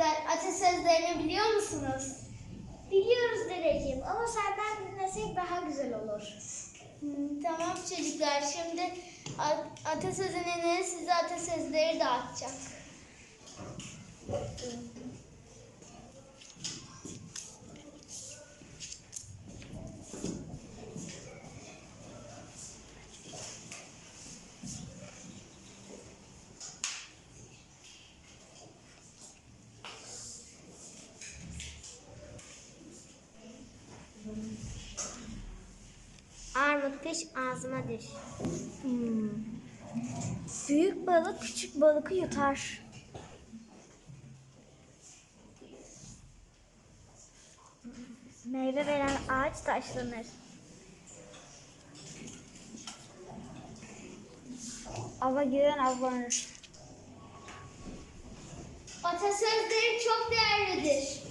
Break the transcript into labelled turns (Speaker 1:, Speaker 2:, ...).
Speaker 1: çocuklar atasözlerini biliyor musunuz?
Speaker 2: Biliyoruz dedeciğim ama senden dinlesek daha güzel olur.
Speaker 1: Hmm, tamam çocuklar şimdi at- atasözünü size atasözleri dağıtacak.
Speaker 2: Armut piş ağzıma düş. Hmm. Büyük balık küçük balıkı yutar. Meyve veren ağaç taşlanır. Ava giren avlanır.
Speaker 1: Atasözleri çok değerlidir.